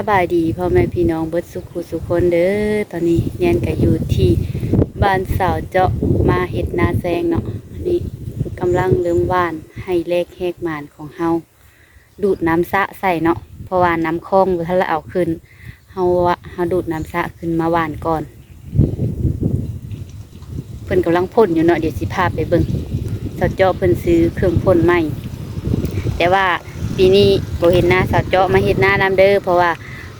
สบายดีพ่อแม่พี่น้องเบิดสุขุสุคนเด้อตอนนี้แยนก็อยู่ที่บ้านสาวเจาะมาเห็ดนาแซงเนาะนนี้กำลังเริ่มว่านให้เลขแหกหมานของเฮาดูดน้ำสะใส่เนาะเพราะว่าน้ำคลองบ่ทันลเอาขึ้นเฮาว่าเฮาดูดน้ำสะขึ้นมาว่านก่อนเพิ่นกำลังพ่นอยู่เนาะเดี๋ยวสิพาไปเบิ่งสาวเจาะเพิ่นซื้อเครื่องพ่นใหม่แต่ว่า ปีนี้บ่เห็นหน้าสาวเจาะมาเห็นหน้านำเด้อเพราะว่า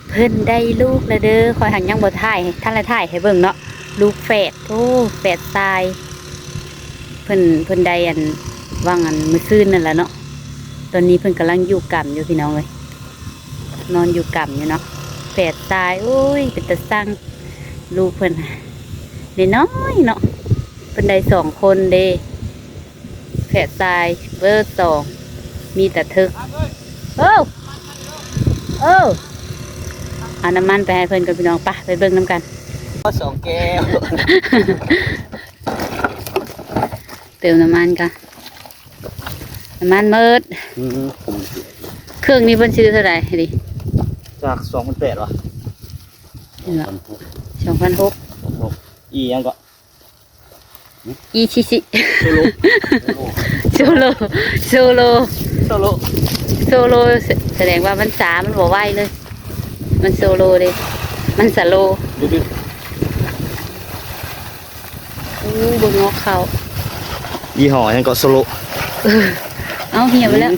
เพิ่นได้ลูกแล้วเด้อคอยหังยังบ่ถ่ายท่านละถ่ายให้เบิ่งเนาะลูกแฝดโอ้แฝดตาย เพิ่นเพิ่นได้อันว่างอันมือซื่นนั่นแหละเนาะตอนนี้เพิ่นกำลังอยู่กำอยู่พี่น้องเลยนอนอยู่กำอยู่เนาะแฝดตายโอ้ยเป็นตาสร้างลูกเพิ่นได้น้อยเนาะเพิ่นได้สองคนเด้แฝดตายเบอร์สอง มีแต่ทึกเอ้าเอ้าเอาน้ำมันไปให้เพื่อนกับพี่น้องปะไปเบิ่งน้ำกันก็สองแก้วเติมน้ำมันกันน้ำมันเมิดอืมผมเครื่องนี้เพิ่นชื่อเท่าไหร่ดิจากสองพันแปดวะสองพันหกอียังก็ อีชิชิโซโลโซโลโซโลโซโลโซโลแสแสดงว่ามันสามมันบ่ไหวเลย มันโซโลเลย มันสโลดูดิอู้บนงอกเขายี่ห้อยังก็โซโลเออเอาเหี่ยวไปแล้ว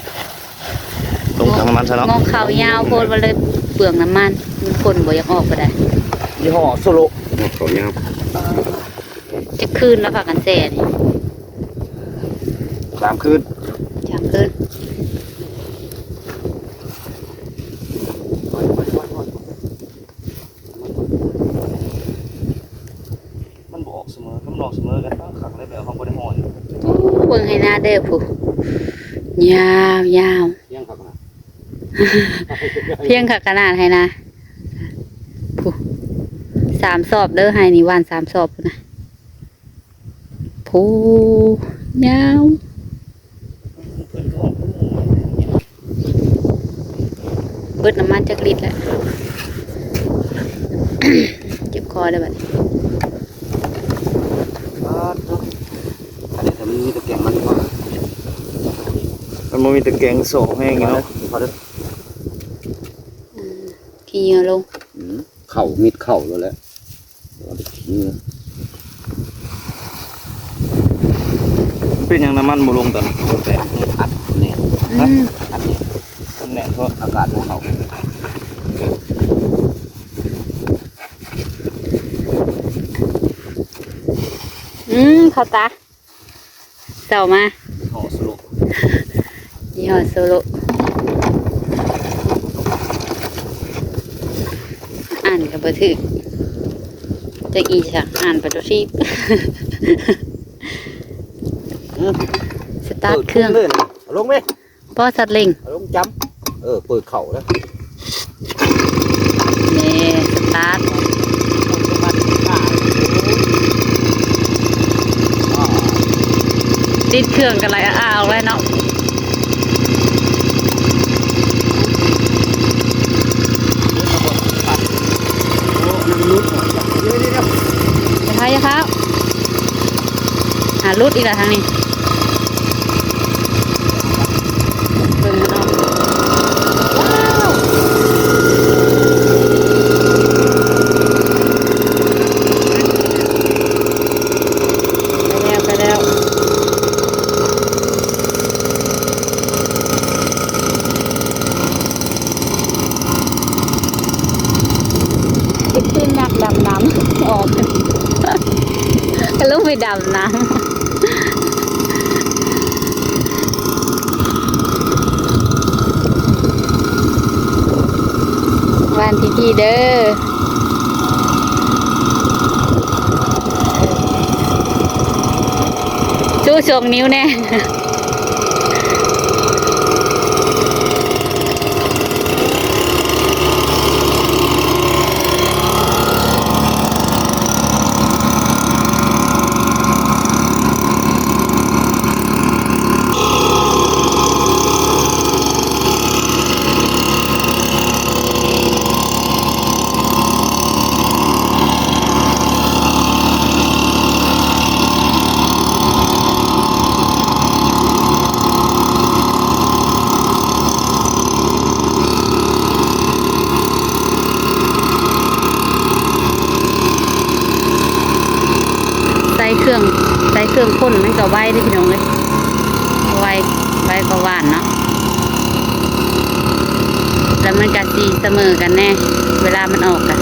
ลงถังน้ำมันซะเนาะงอกขาวยาวโพดมาเลยเปลืองน้ำมันมันคนบ่อยากออกก็ได้ยี่ห้อโซโลเขายาว จะคืนแล้วพากันแซ่นี่สามคืนจางคืนมันบอกเสมอมันบอกเสมอกันตั้งขังได้แบบห้องบริหารโอ้เบิ่งให้หน้าเด้อผู้ยาวยาวยังครับนะเพียงค่ะขนาดให้นะผู้สามสอบเด้อให้นี่วานสามสอบพู้นนะ ผู้ยาวเบิดน้ำมันจักลิตรแล้วเจ็บคอเลยบัดนี้แต่มันมีตะแกรงมันกว่ามันบ่มีตะแกรงโซ่แห้งอยู่เนาะพอได้ขี้เหงื่อลงเข่ามิดเข่าแล้วแหละเอาไปขี้ เป็นอย่างน้ำมันบ่ลงตอนนั้นแต่อัดเนี่ยอืมอัดเนี่ยมันแน่นเพราะอากาศของเขาอืมเข้าตาเจ้ามายี่ห้อโซโลยี่ห้อโซโลอ่านกับบัถึกจะอีสักอ่านปัจจุบัน สตาร์ทเครื่องเลยนะเอาลงไหมพ่อสัตว์เล็งเอาลงจำเออเปิดเข่าแล้วนี่สตาร์ทติดเครื่องกันไรอ้าวเลยเนาะน้ำลุกเดี๋ยวเดี๋ยวเดี๋ยวอย่าพายอย่าพาหารุดอีกแล้วทางนี้เบิ่งมันออกไปแล้วไปแล้วจะขึ้นนักดำน้ำออก ก็ ลุกไปดำน้ำวันที่พี่เด้อชูชงนิ้วแน่ ไว้ได้อพี่น้องเลยไว้ไว้ก็หวานเนาะแล้วมันกะสีเสมอกันแน่ เวลามันออกกัน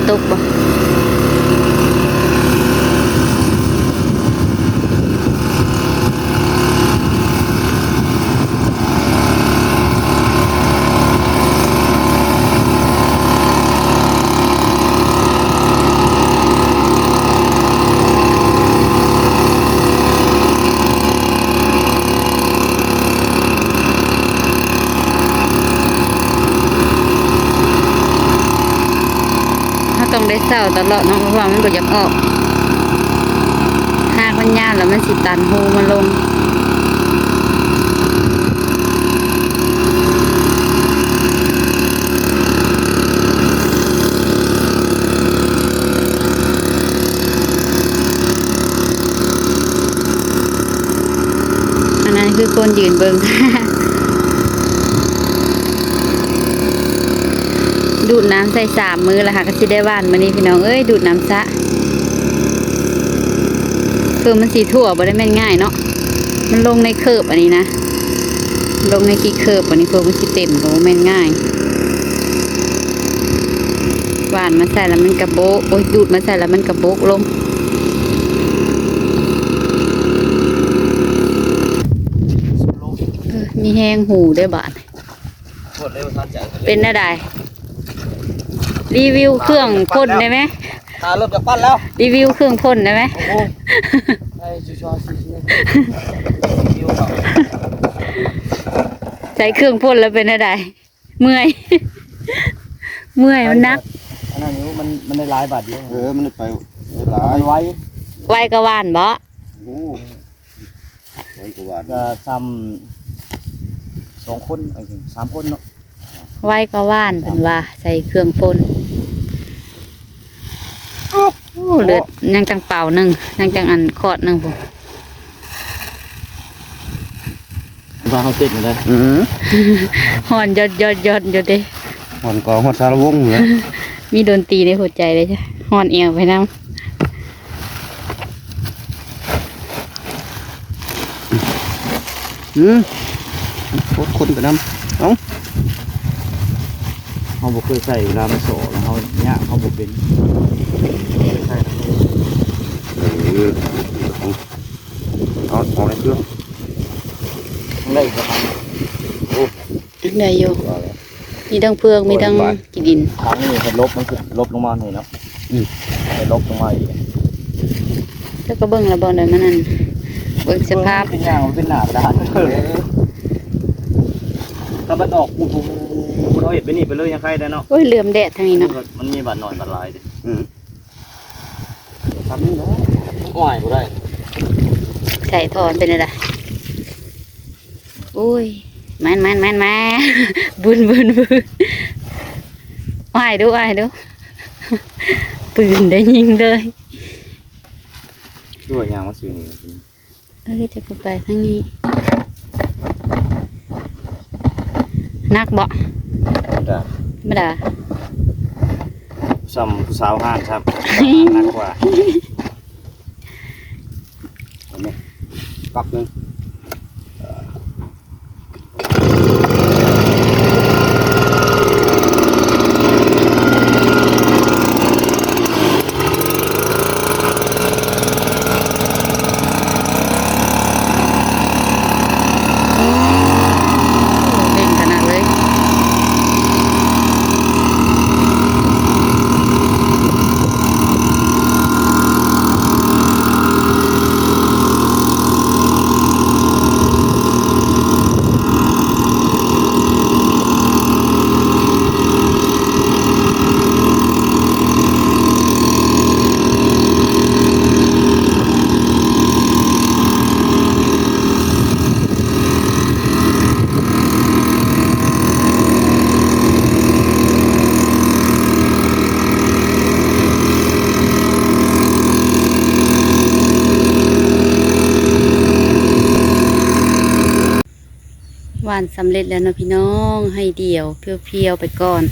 เห็ ต้องได้เศร้าตลอดนาะเพราะว่ามันก็อยากออกหากมันยาวแล้วมันสิตันหูมันลงอันนั้นคือคนยืนเบิง ดูดน้ำใส่สามมือแล้วค่ะก็สิได้ว่านมานี่พี่น้องเอ้ยดูดน้ำซะคือมันสีถั่วบ่ได้แม่นง่ายเนาะมันลงในเคิร์บอันนี้นะลงในกี่เคิร์บอันนี้เพื่อมันสิเต็มก็บ่แม่นง่ายหวานมาใส่แล้วมันกระโบกโอ้ยดูดมาใส่แล้วมันกระโบกลงโลกเออมีแห้งหูได้วยบาดปวดเลยว่าท่านใจเป็นอะไร รีวิวเครื่องพ่นได้ไหมตาเริ่มจะปั้นแล้ว รีวิวเครื่องพ่นได้ไหมโอ้โหไอ้ชูชอชิชิคิวเขาใช้เครื่องพ่นแล้วเป็นอะไรเมื่อย เมื่อยมันนักอันนั้นนิ้วมันมันได้หลายบาทเดียวเออมันไปหลายมันไว้ไวกระวานบ่โอ้ไว้กว่าจะซ้ำสองคนไอ้ถึงสามคนเนาะไวกระวานเป็นว่า ใส่เครื่องพ่นโอ้ เลือดยังจังเป่าหนึ่งยังจังอันคอดหนึ่งผมว่าเขาติดอยู่เลยอือหอนยอดยอดยอดอยู่เด้หอนกองหอดสารวงเหรอมีดนตรีในหัวใจเลยจ้ะหอนเอวไปน้อืมโคตรคนไปนำเอ้าเขาบอกเคยใส่เวลามันโสแล้วเขาเนี่ยเขาบอกเป็นใช่นะ เออเอาเอาในเครื่องต้องได้ประมาณำได้อยู่มีทั้งเพือกมีทั้งกีดินครั้งนี้เป็นลบมันคือลบลงมาเนี่ยเนาะเป็นลบลงมาอีกแล้วก็เบิ่งระเบิดเลยมันนั่นเบิ่งสภาพเป็นอย่างมันเป็นหนากระดานถ้ามันออกปูปูปูเราเห็นไปนี่ไปเลยยังใครได้เนาะโอ้ยเหลื่อมแดดทางนี้เนาะมันมีบัตรหน่อยบัตรลายดิอืมทำนี่เนาะ อ่อยกูได้ใส่ทอนเป็นอะไรอุ้ยแมันแมันแมันแมันบุญบุญบุญอ้ายดูอ้ายดูปืนได้ยิงเลยช่วยยางมาซื้อนี่เอ้ยจะไปทางนี้นักบ่จ้ะไม่ได้ซ้ำผู้สาวห้านครับหนักกว่า ปักหนึงานสำเร็จแล้วเนาะพี่น้องให้เดี่ยวเพียวๆไปก่อน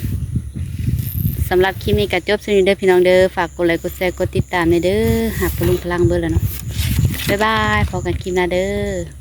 สำหรับคลิปนี้ก็จบสนิทเด้อพี่น้องเด้อฝากกดไลค์กดแชร์กดติดตามในเด้อหากพลุงพลังเบอร์แล้วเนาะบ๊ายบายพบกันคลิปหน้าเด้อ